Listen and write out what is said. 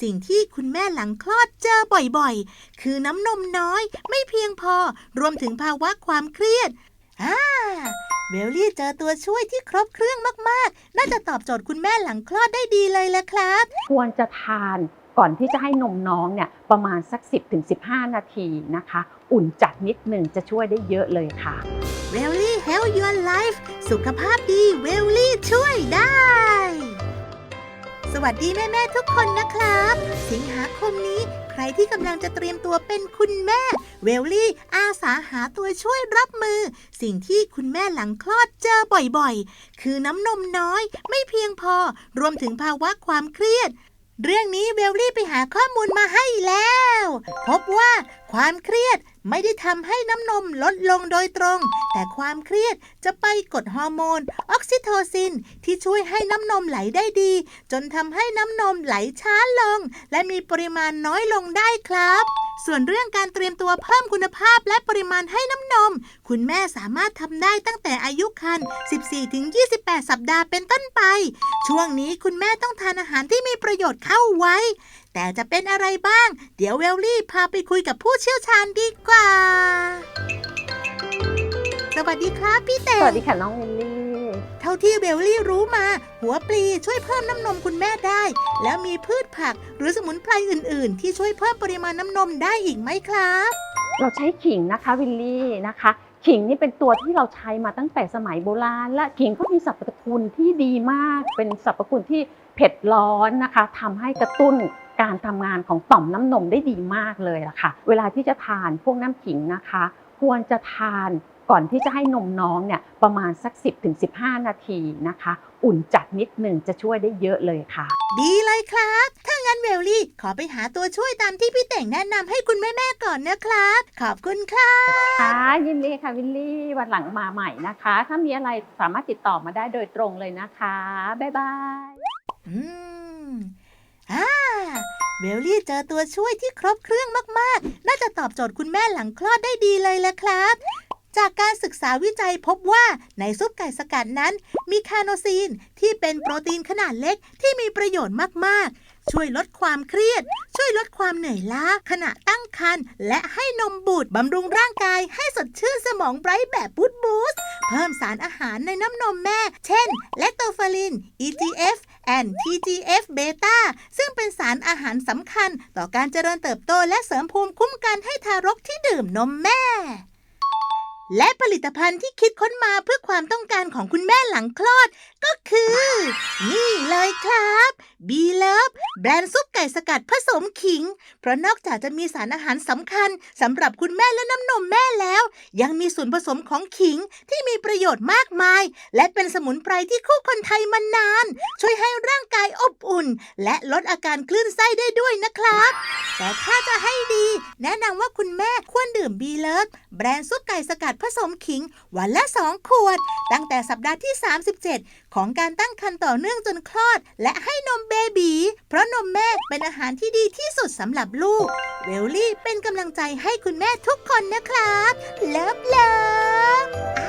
สิ่งที่คุณแม่หลังคลอดเจอบ่อยๆ คือน้ำนมน้อยไม่เพียงพอ รวมถึงภาวะความเครียดอ่าเวลลี่เจอตัวช่วยที่ครบเครื่องมากๆ น่าจะตอบโจทย์คุณแม่หลังคลอดได้ดีเลยละครับ ควรจะทานก่อนที่จะให้นมน้องเนี่ยประมาณสัก 10-15 นาทีนะคะ อุ่นจัดนิดหนึ่งจะช่วยได้เยอะเลยค่ะเวลลี่ Help Your Life สุขภาพดีเวลลี่ช่วยได้ส วัสดีแม่ๆทุกคนนะครับ สิงหาคมนี้ใครที่กำลังจะเตรียมตัวเป็นคุณแม่ เวลลี่อาสาหาตัวช่วยรับมือ สิ่งที่คุณแม่หลังคลอดเจอบ่อยๆ คือน้ำนมน้อย ไม่เพียงพอรวมถึงภาวะความเครียด เรื่องนี้เวลลี่ไปหาข้อมูลมาให้แล้ว พบว่าความเครียดไม่ได้ทำให้น้ำนมลดลงโดยตรง แต่ความเครียดจะไปกดฮอร์โมน ออกซิโทซิน ที่ช่วยให้น้ำนมไหลได้ดี จนทำให้น้ำนมไหลช้าลง และมีปริมาณน้อยลงได้ครับ ส่วนเรื่องการเตรียมตัวเพิ่มคุณภาพและปริมาณให้น้ำนม คุณแม่สามารถทำได้ตั้งแต่อายุครรภ์ 14-28 สัปดาห์เป็นต้นไป ช่วงนี้คุณแม่ต้องทานอาหารที่มีประโยชน์เข้าไว้ แต่จะเป็นอะไรบ้าง เดี๋ยวเวลลี่พาไปคุยกับผู้เชี่ยวชาญดีกว่า สวัสดีครับพี่เต๋สวัสดีค่ะน้องเอลลี่ ท่าที่เวลลี่รู้มา หัวปลีช่วยเพิ่มน้ำนมคุณแม่ได้ แล้วมีพืชผักหรือสมุนไพรอื่น ๆ ที่ช่วยเพิ่มปริมาณน้ำนมได้อีกไหมครับ เราใช้ขิงนะคะวิลลี่นะคะขิงนี่เป็นตัวที่เราใช้มาตั้งแต่สมัยโบราณ และขิงก็มีสรรพคุณที่ดีมาก เป็นสรรพคุณที่เผ็ดร้อนนะคะทำให้กระตุ้นการทำงานของต่อมน้ำนมได้ดีมากเลยล่ะค่ะ เวลาที่จะทานพวกน้ำขิงนะคะ ควรจะทาน ก่อนที่จะให้นมน้องเนี่ยประมาณสัก 10-15 นาทีนะคะ อุ่นจัดนิดหนึ่งจะช่วยได้เยอะเลยค่ะ ดีเลยครับ ถ้างั้นเวลลี่ ขอไปหาตัวช่วยตามที่พี่เต่งแนะนำให้คุณแม่ๆก่อนนะครับ ขอบคุณครับค่ะยินดีค่ะวิลลี่วันหลังมาใหม่นะคะ ถ้ามีอะไรสามารถติดต่อมาได้โดยตรงเลยนะคะ บ๊ายบาย อืมอ่าเวลลี่เจอตัวช่วยที่ครบเครื่องมากๆ น่าจะตอบโจทย์คุณแม่หลังคลอดได้ดีเลยละครับ จากการศึกษาวิจัยพบว่าในซุปไก่สกัดนั้น มีคาโนซีนที่เป็นโปรตีนขนาดเล็กที่มีประโยชน์มาก ๆ ช่วยลดความเครียด ช่วยลดความเหนื่อยล้าขณะตั้งครรภ์และให้นมบุตรบำรุงร่างกายให้สดชื่นสมองไบรท์แบบบูตบูสเพิ่มสารอาหารในน้ำนมแม่ เช่นเลคโตฟาลิน EGF and TGF เบต้าซึ่งเป็นสารอาหารสำคัญต่อการเจริญเติบโตและเสริมภูมิคุ้มกันให้ทารกที่ดื่มนมแม่ และผลิตภัณฑ์ที่คิดค้นมาเพื่อความต้องการของคุณแม่หลังคลอด ก็คือ นี่เลยครับ b ีเลิฟแบรนด์ซุปไก่สกัดผสมขิง เพราะนอกจากจะมีสารอาหารสำคัญสำหรับคุณแม่และน้ำนมแม่แล้ว ยังมีส่วนผสมของขิงที่มีประโยชน์มากมาย และเป็นสมุนไพรที่คู่คนไทยมานาน ช่วยให้ร่างกายอบอุ่น และลดอาการคลื่นไส้ได้ด้วยนะครับ แต่ถ้าจะให้ดี แนะนำว่าคุณแม่ควรดื่มบีเลิศ แบรนด์ซุปไก่สกัดผสมขิง วันละ 2 ขวด ตั้งแต่สัปดาห์ที่ 37 ของการตั้งครรภ์ต่อเนื่องจนคลอด และให้นมเบบีเพราะนมแม่เป็นอาหารที่ดีที่สุดสำหรับลูก เวลลี่เป็นกำลังใจให้คุณแม่ทุกคนนะครับลับลับ